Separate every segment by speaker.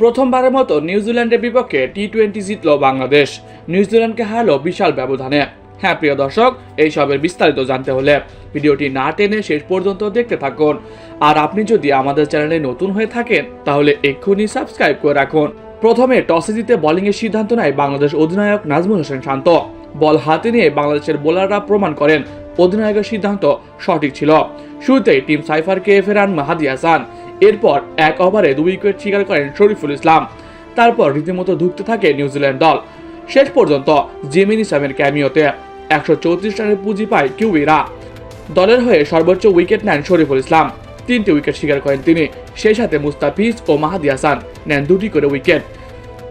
Speaker 1: প্রথমবারের মতো নিউজিল্যান্ডের বিপক্ষে টি টোয়েন্টি জিতল বাংলাদেশ। নিউজিল্যান্ডকে হারলো বিশাল ব্যবধানে। হ্যাঁ প্রিয় দর্শক, এই সবের বিস্তারিত জানতে হলে ভিডিওটি না টেনে শেষ পর্যন্ত দেখতে থাকুন। আর আপনি যদি আমাদের চ্যানেলে নতুন হয়ে থাকেন, তাহলে এক্ষুনি সাবস্ক্রাইব করে রাখুন। প্রথমে টসে জিতে বোলিংয়ের সিদ্ধান্ত নেয় বাংলাদেশ অধিনায়ক নাজমুল হোসেন শান্ত। বল হাতে নিয়ে বাংলাদেশের বোলাররা প্রমাণ করেন, অধিনায়কের সিদ্ধান্ত সঠিক ছিল। শুরুতেই টিম সাইফারকে ফেরান মাহাদি হাসান। এরপর এক ওভারে দুই উইকেট শিকার করেন শরীফুল ইসলাম। তারপর রীতিমতো ধুঁকতে থাকে নিউজিল্যান্ড দল। শেষ পর্যন্ত জিমিন ইসলামের ক্যামিওতে একশো চৌত্রিশ রানের পুঁজি পায় কিউবিরা। দলের হয়ে সর্বোচ্চ উইকেট নেন শরীফুল ইসলাম। তিনটি উইকেট শিকার করেন তিনি। সেই সাথে মুস্তাফিজ ও মাহাদি হাসান নেন দুটি করে উইকেট।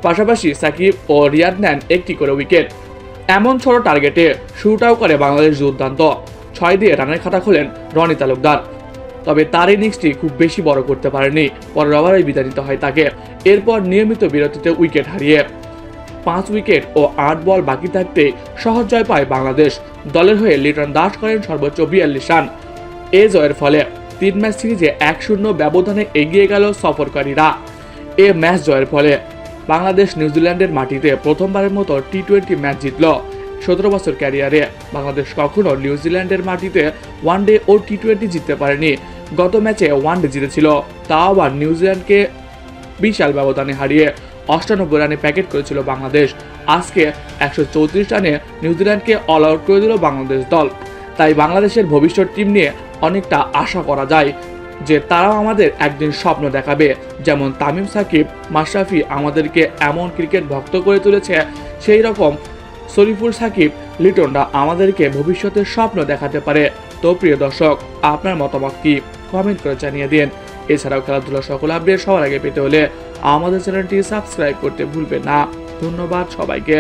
Speaker 1: পাশাপাশি সাকিব ও রিয়াদ নেন একটি করে উইকেট। এমন ছোট টার্গেটে শুরুটাও করে বাংলাদেশ দুর্দান্ত। ছয় দিয়ে রানের খাতা খোলেন রনি তালুকদার। তবে তার ইনিংসটি খুব বেশি বড় করতে পারেনি। পরের ওভারেই বিদায় নিতে হয় তাকে। এরপর নিয়মিত বিরতিতে উইকেট হারিয়ে পাঁচ উইকেট ও আট বল বাকি থাকতে সহজ জয় পায় বাংলাদেশ। দলের হয়ে লিটন দাস করেন সর্বোচ্চ বিয়াল্লিশ রান। এ জয়ের ফলে তিন ম্যাচ সিরিজে এক শূন্য ব্যবধানে এগিয়ে গেল সফরকারীরা। এ ম্যাচ জয়ের ফলে বাংলাদেশ নিউজিল্যান্ডের মাটিতে প্রথমবারের মতো টি টোয়েন্টি ম্যাচ জিতল। সতেরো বছর ক্যারিয়ারে। বাংলাদেশ কখনো নিউজিল্যান্ডের মাটিতে ওয়ানডে ও টি টোয়েন্টি জিততে পারেনি। গত ম্যাচে ওয়ানডে জিতেছিল। তা আবার নিউজিল্যান্ডকে বিশাল ব্যবধানে হারিয়ে অষ্টানব্বই রানে প্যাকেট করেছিল বাংলাদেশ। আজকে একশো চৌত্রিশ রানে নিউজিল্যান্ডকে অল আউট করে দিল বাংলাদেশ দল। তাই বাংলাদেশের ভবিষ্যৎ টিম নিয়ে অনেকটা আশা করা যায় যে তারাও আমাদের একদিন স্বপ্ন দেখাবে। যেমন তামিম সাকিব, মাশরাফি আমাদেরকে এমন ক্রিকেট ভক্ত করে তুলেছে, সেই রকম শরীফুল সাকিব, লিটনরা আমাদেরকে ভবিষ্যতের স্বপ্ন দেখাতে পারে। তো প্রিয় দর্শক, আপনার মতামত কি? কমেন্ট করে জানিয়ে দিন। এছাড়াও খেলাধুলার সকল আপডেট সবার আগে পেতে হলে আমাদের চ্যানেলটি সাবস্ক্রাইব করতে ভুলবেন না। ধন্যবাদ সবাইকে।